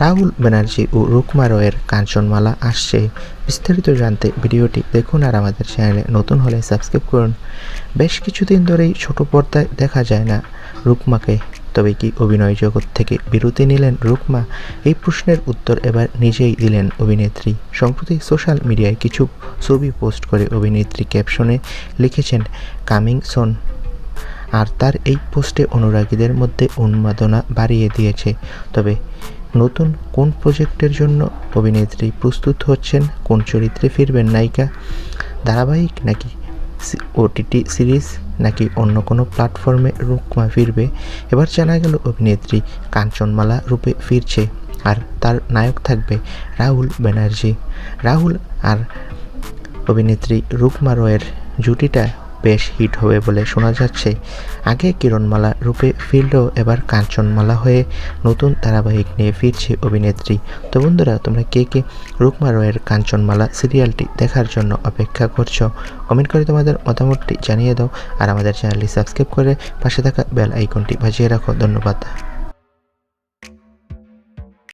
রাহুল ব্যানার্জি ও রুকমা রয়ের কাঞ্চনমালা আসছে। বিস্তারিত জানতে ভিডিওটি দেখুন আর আমাদের চ্যানেলে নতুন হলে সাবস্ক্রাইব করুন। বেশ কিছুদিন ধরেই ছোট পর্দায় দেখা যায় না রুকমাকে। তবে কি অভিনয় জগৎ থেকে বিরতি নিলেন রুকমা? এই প্রশ্নের উত্তর এবার নিজেই দিলেন অভিনেত্রী। সম্প্রতি সোশ্যাল মিডিয়ায় কিছু ছবি পোস্ট করে অভিনেত্রী ক্যাপশনে লিখেছেন, কামিং সোন। আর তার এই পোস্টে অনুরাগীদের মধ্যে উন্মাদনা বাড়িয়ে দিয়েছে। তবে নতুন কোন প্রজেক্টের জন্য অভিনেত্রী প্রস্তুত হচ্ছেন? কোন চরিত্রে ফিরবেন নায়িকা? ধারাবাহিক নাকি ওটিটি সিরিজ নাকি অন্য কোনো প্ল্যাটফর্মে রুকমা ফিরবে? এবার জানা গেল অভিনেত্রী কাঞ্চনমালা রূপে ফিরছে আর তার নায়ক থাকবে রাহুল ব্যানার্জি। রাহুল আর অভিনেত্রী রুকমা রয়ের জুটিটা বেশ হিট হবে বলে শোনা যাচ্ছে। আগে কিরণমালা রূপে ফিরলেও এবার কাঞ্চনমালা হয়ে নতুন ধারাবাহিক নিয়ে ফিরছে অভিনেত্রী। তো বন্ধুরা, তোমরা কে কে রুকমা রয়ের কাঞ্চনমালা সিরিয়ালটি দেখার জন্য অপেক্ষা করছ, কমেন্ট করে তোমাদের মতামতটি জানিয়ে দাও। আর আমাদের চ্যানেলটি সাবস্ক্রাইব করে পাশে থাকা বেল আইকনটি বাজিয়ে রাখো। ধন্যবাদ।